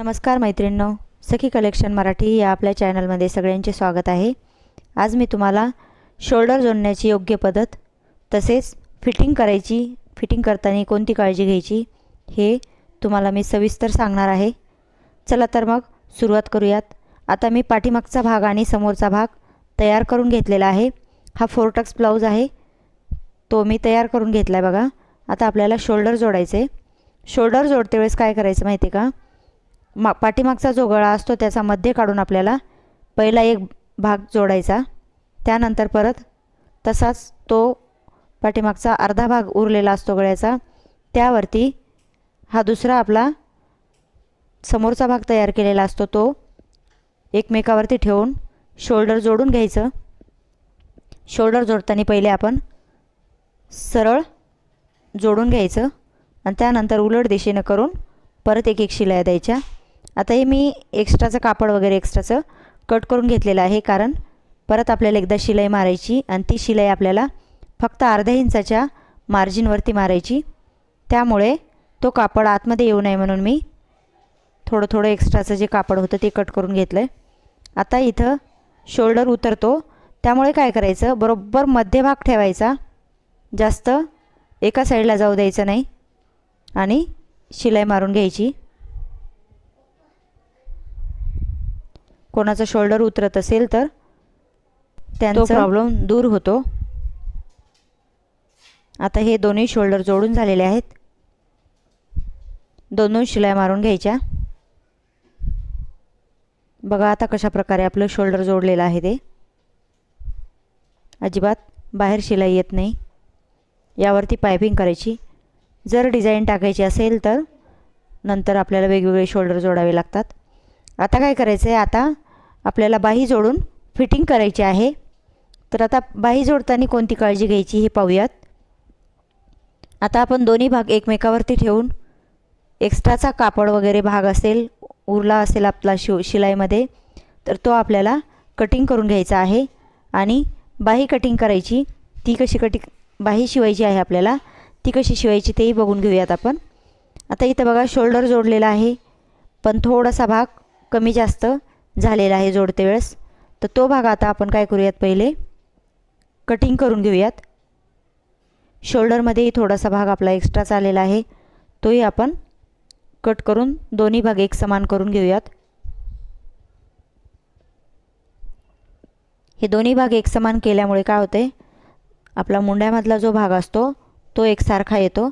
नमस्कार मैत्रिणींनो सखी कलेक्शन मराठी या आपल्या चॅनलमध्ये सगळ्यांचे स्वागत आहे. आज मी तुम्हाला शोल्डर जोडण्याची योग्य पद्धत तसेच फिटिंग करायची फिटिंग करताना कोणती काळजी घ्यायची हे तुम्हाला मी सविस्तर सांगणार आहे. चला तर मग सुरुवात करूयात. आता मी पाठीमागचा भाग आणि समोरचा भाग तयार करून घेतलेला आहे. हा फोरटक्स ब्लाऊज आहे. तो मी तयार करून घेतला आहे बघा. आता आपल्याला शोल्डर जोडायचे शोल्डर जोडते वेळेस काय करायचं माहिती आहे का? मा पाठीमागचा जो गळा असतो त्याचा मध्ये काढून आपल्याला पहिला एक भाग जोडायचा. त्यानंतर परत तसाच तो पाठीमागचा अर्धा भाग उरलेला असतो गळ्याचा. त्यावरती हा दुसरा आपला समोरचा भाग तयार केलेला असतो. तो एकमेकावरती ठेवून शोल्डर जोडून घ्यायचं. शोल्डर जोडताना पहिले आपण सरळ जोडून घ्यायचं. आणि त्यानंतर उलट दिशेनं करून परत एक एक शिलाया द्यायच्या. आता हे मी एक्स्ट्राचं कापड वगैरे एक्स्ट्राचं कट करून घेतलेलं आहे कारण परत आपल्याला एकदा शिलाई मारायची आणि ती शिलाई आपल्याला फक्त अर्ध्या इंचाच्या मार्जिनवरती मारायची. त्यामुळे तो कापड आतमध्ये येऊ नये म्हणून मी थोडं थोडं एक्स्ट्राचं जे कापड होतं ते कट करून घेतलं आहे आता इथं शोल्डर उतरतो. त्यामुळे काय करायचं? बरोबर मध्यभाग ठेवायचा. जास्त एका साईडला जाऊ द्यायचं नाही. आणि शिलाई मारून घ्यायची. कोणाचं शोल्डर उतरत असेल तर त्यांचा प्रॉब्लेम दूर होतो. आता हे दोन्ही शोल्डर जोडून झालेले आहेत. दोन दोन शिलाई मारून घ्यायच्या. बघा आता कशा प्रकारे आपलं शोल्डर जोडलेलं आहे ते. अजिबात बाहेर शिलाई येत नाही. यावरती पायपिंग करायची. जर डिझाईन टाकायची असेल तर नंतर आपल्याला वेगवेगळे शोल्डर जोडावे लागतात. आता काय करायचं आहे आता आपल्याला बाही जोडून फिटिंग करायची आहे. तर आता बाही जोडताना कोणती काळजी घ्यायची हे पाहूयात. आता आपण दोन्ही भाग एकमेकावरती ठेवून एक्स्ट्राचा कापड वगैरे भाग असेल उरला असेल आपला शिव शिलाईमध्ये तर तो आपल्याला कटिंग करून घ्यायचा आहे. आणि बाही कटिंग करायची ती कशी कटिंग बाही शिवायची आहे आपल्याला ती कशी शिवायची तेही बघून घेऊयात आपण. आता इथं बघा शोल्डर जोडलेला आहे. पण थोडासा भाग कमी जास्त झालेला आहे जोडते वेळेस. तर तो भाग आता आपण काय करूयात पहिले? कटिंग करून घेऊयात. शोल्डरमध्येही थोडासा भाग आपला एक्स्ट्रा चाललेला आहे. तोही आपण कट करून दोन्ही भाग एक समान करून घेऊयात. हे दोन्ही भाग एक समान केल्यामुळे काय होते? आपला मुंड्यामधला जो भाग असतो तो एकसारखा येतो.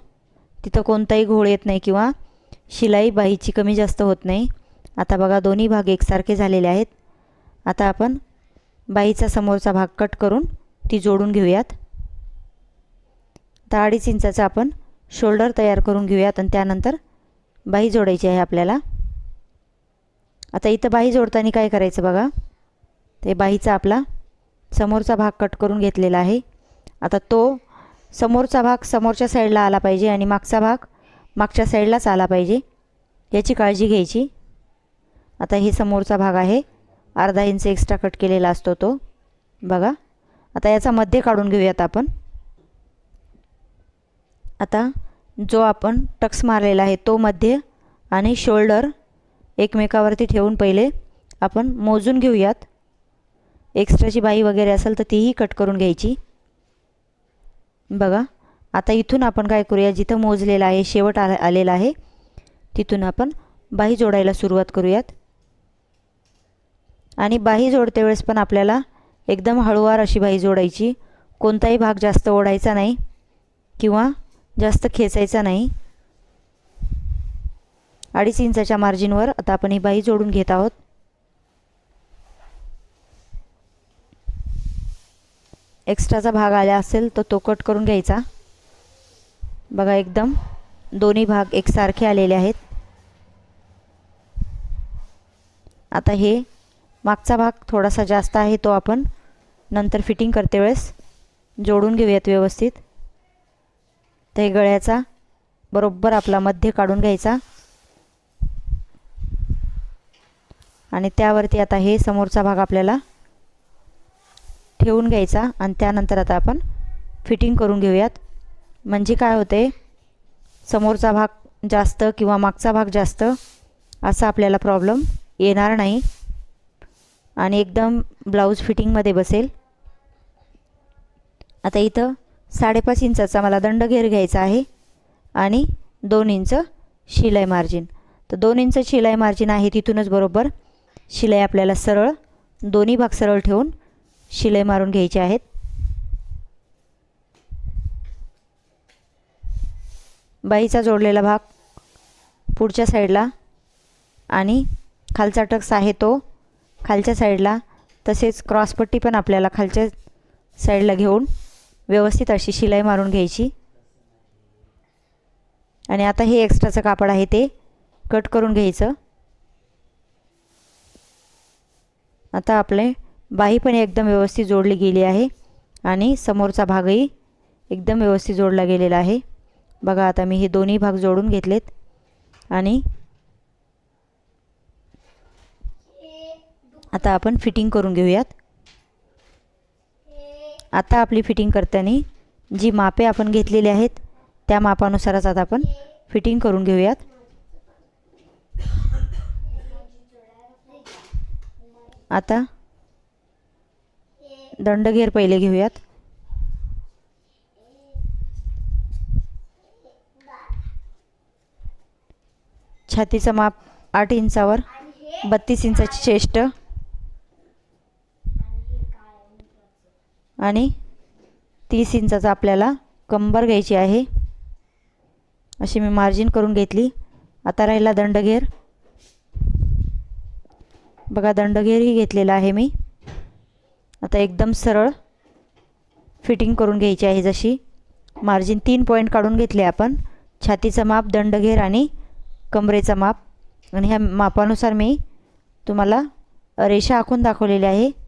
तिथं कोणताही घोळ येत नाही किंवा शिलाई बाहीची कमी जास्त होत नाही. आता बघा दोन्ही भाग एकसारखे झालेले आहेत. आता आपण बाईचा समोरचा भाग कट करून ती जोडून घेऊयात. आता अडीच इंचाचा आपण शोल्डर तयार करून घेऊयात आणि त्यानंतर बाही जोडायची आहे आपल्याला. आता इथं बाही जोडताना काय करायचं बघा? ते बाहीचा आपला समोरचा भाग कट करून घेतलेला आहे. आता तो समोरचा भाग समोरच्या साईडला आला पाहिजे आणि मागचा भाग मागच्या साईडलाच आला पाहिजे. याची काळजी घ्यायची. आता हे समोरचा भाग आहे. अर्धा इंच एक्स्ट्रा कट केलेला असतो तो. बघा. आता याचा मध्ये काढून घेऊयात आपण. आता जो आपण टक्स मारलेला आहे तो मध्ये आणि शोल्डर एकमेकावरती ठेवून पहिले आपण मोजून घेऊयात. एक्स्ट्राची बाई वगैरे असेल तर तीही कट करून घ्यायची. बघा. आता इथून आपण काय करूया? जिथं मोजलेलं आहे शेवट आला आलेला आहे तिथून आपण बाही जोडायला सुरुवात करूयात. आणि बाही जोडते वेळेस पण आपल्याला एकदम हळूवार अशी बाही जोडायची. कोणताही भाग जास्त ओढायचा नाही किंवा जास्त खेचायचा नाही. अडीच इंचाच्या मार्जिनवर आता आपण ही बाही जोडून घेत आहोत. एक्स्ट्राचा भाग आला असेल तर तो कट करून घ्यायचा. बघा एकदम दोन्ही भाग एकसारखे आलेले आहेत. आता हे मागचा भाग थोडासा जास्त आहे तो आपण नंतर फिटिंग करते वेळेस. जोडून घेऊयात व्यवस्थित. तर हे गळ्याचा बरोबर आपला मध्य काढून घ्यायचा. आणि त्यावरती आता हे समोरचा भाग आपल्याला ठेवून घ्यायचा आणि त्यानंतर आता आपण फिटिंग करून घेऊयात. म्हणजे काय होते? समोरचा भाग जास्त किंवा मागचा भाग जास्त असा आपल्याला प्रॉब्लेम येणार नाही. आणि एकदम ब्लाऊज फिटिंगमध्ये बसेल. आता इथं साडेपाच इंचाचा मला दंड घेर घ्यायचा आहे आणि दोन इंच शिलाई मार्जिन. तर दोन इंच शिलाई मार्जिन आहे तिथूनच बरोबर शिलाई आपल्याला सरळ दोन्ही भाग सरळ ठेवून शिलाई मारून घ्यायचे आहेत. बाईचा जोडलेला भाग पुढच्या साईडला आणि खालचा टक्स आहे तो खालच्या साईडला तसेच क्रॉसपट्टी पण आपल्याला खालच्या साईडला घेऊन व्यवस्थित अशी शिलाई मारून घ्यायची. आणि आता हे एक्स्ट्राचं कापड आहे ते कट करून घ्यायचं. आता आपले बाही पण एकदम व्यवस्थित जोडली गेली आहे आणि समोरचा भागही एकदम व्यवस्थित जोडला गेलेला आहे. बघा आता मी हे दोन्ही भाग जोडून घेतलेत आणि आता आपण फिटिंग करून घेऊयात. आता आपली फिटिंग करताना जी मापे आपण घेतलेली आहेत त्या मापानुसारच आता आपण फिटिंग करून घेऊयात. आता दंडघेर पहिले घेऊयात. छातीचं माप आठ इंचावर बत्तीस इंचाची चेस्ट आणि तीस इंचाचा आपल्याला कंबर घ्यायची आहे. अशी मी मार्जिन करून घेतली. आता राहिला दंडघेर. बघा दंडघेरही घेतलेला आहे मी. आता एकदम सरळ फिटिंग करून घ्यायची आहे जशी. मार्जिन तीन पॉईंट काढून घेतले आपण. छातीचं माप दंडघेर आणि कमरेचा माप. आणि ह्या मापानुसार मी तुम्हाला रेषा आखून दाखवलेली आहे.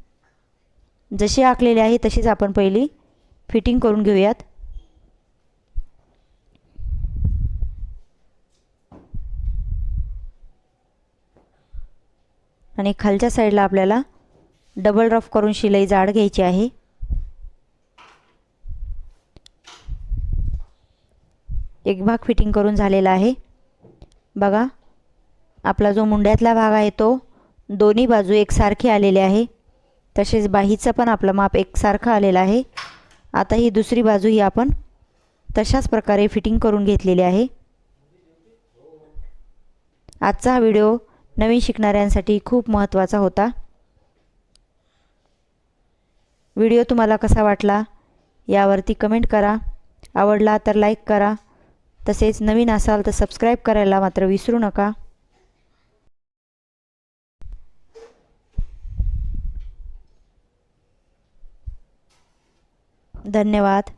जशी आखलेली आहे तशीच आपण पहिली फिटिंग करून घेऊयात. आणि खालच्या साईडला आपल्याला डबल रफ करून शिलाई जाड घ्यायची आहे. एक भाग फिटिंग करून झालेला आहे. बघा आपला जो मुंड्यातला भाग आहे तो दोन्ही बाजू एकसारखी आलेले आहे. तसेच बाहीचं पण आपलं माप एकसारखं आलेलं आहे. आता ही दुसरी बाजू ही आपण तशाच प्रकारे फिटिंग करून घेतलेली आहे. आजचा हा व्हिडिओ नवीन शिकणाऱ्यांसाठी खूप महत्त्वाचा होता. व्हिडिओ तुम्हाला कसा वाटला यावरती कमेंट करा. आवडला तर लाईक करा. तसेच नवीन असाल तर सबस्क्राईब करायला मात्र विसरू नका. धन्यवाद.